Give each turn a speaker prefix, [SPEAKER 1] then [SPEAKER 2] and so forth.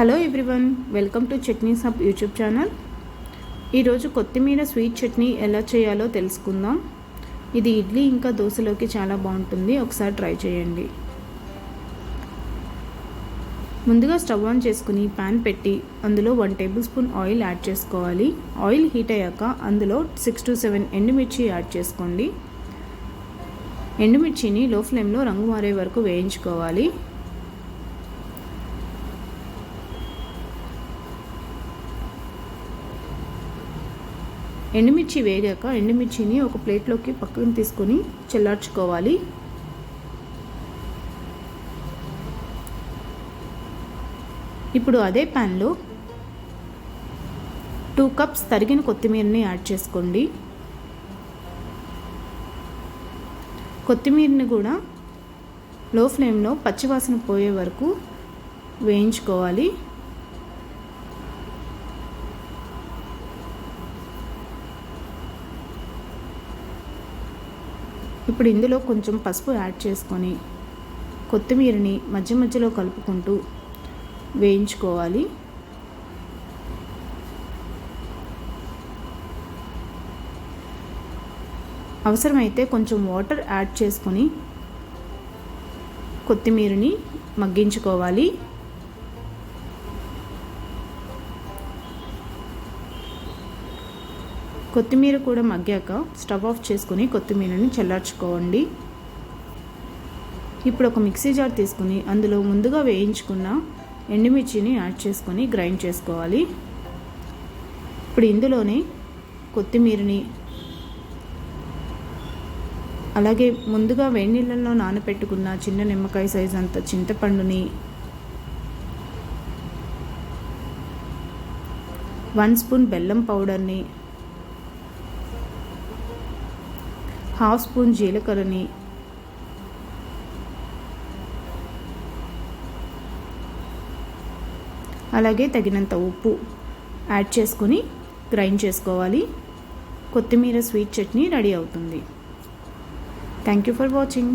[SPEAKER 1] Hello everyone welcome to chutney sub YouTube channel ఈరోజు కొత్తిమీర sweet chutney ఎలా చేయాలో తెలుసుకుందాం. ఇది ఇడ్లీ ఇంకా దోశలోకి చాలా బాగుంటుంది. ఒకసారి ట్రై చేయండి. ముందుగా స్టవ్ ఆన్ చేసుకుని ప్యాన్ పెట్టి అందులో one table spoon oil add చేసుకోవాలి. ఆయిల్ హీట్ అయ్యాక అందులో సిక్స్ టు సెవెన్ ఎండుమిర్చి యాడ్ చేసుకోండి. ఎండుమిర్చిని లో ఫ్లేమ్లో రంగు మారే వరకు వేయించుకోవాలి. ఎండుమిర్చి వేగాక ఎండుమిర్చిని ఒక ప్లేట్లోకి పక్కన తీసుకొని చల్లార్చుకోవాలి. ఇప్పుడు అదే ప్యాన్లో టూ కప్స్ తరిగిన కొత్తిమీరని యాడ్ చేసుకోండి. కొత్తిమీరని కూడా లో ఫ్లేమ్లో పచ్చివాసన పోయే వరకు వేయించుకోవాలి. ఇప్పుడు ఇందులో కొంచెం పసుపు యాడ్ చేసుకొని కొత్తిమీరని మధ్య మధ్యలో కలుపుకుంటూ వేయించుకోవాలి. అవసరమైతే కొంచెం వాటర్ యాడ్ చేసుకొని కొత్తిమీరని మగ్గించుకోవాలి. కొత్తిమీర కూడా మగ్గాక స్టవ్ ఆఫ్ చేసుకుని కొత్తిమీరని చల్లార్చుకోండి. ఇప్పుడు ఒక మిక్సీ జార్ తీసుకుని అందులో ముందుగా వేయించుకున్న ఎండుమిర్చిని యాడ్ చేసుకొని గ్రైండ్ చేసుకోవాలి. ఇప్పుడు ఇందులోనే కొత్తిమీరని అలాగే ముందుగా వేడి నీళ్ళల్లో నానబెట్టుకున్న చిన్న నిమ్మకాయ సైజ్ అంత చింతపండుని వన్ స్పూన్ బెల్లం పౌడర్ని హాఫ్ స్పూన్ జీలకర్రని అలాగే తగినంత ఉప్పు యాడ్ చేసుకొని గ్రైండ్ చేసుకోవాలి. కొత్తిమీర స్వీట్ చట్నీ రెడీ అవుతుంది. Thank you for watching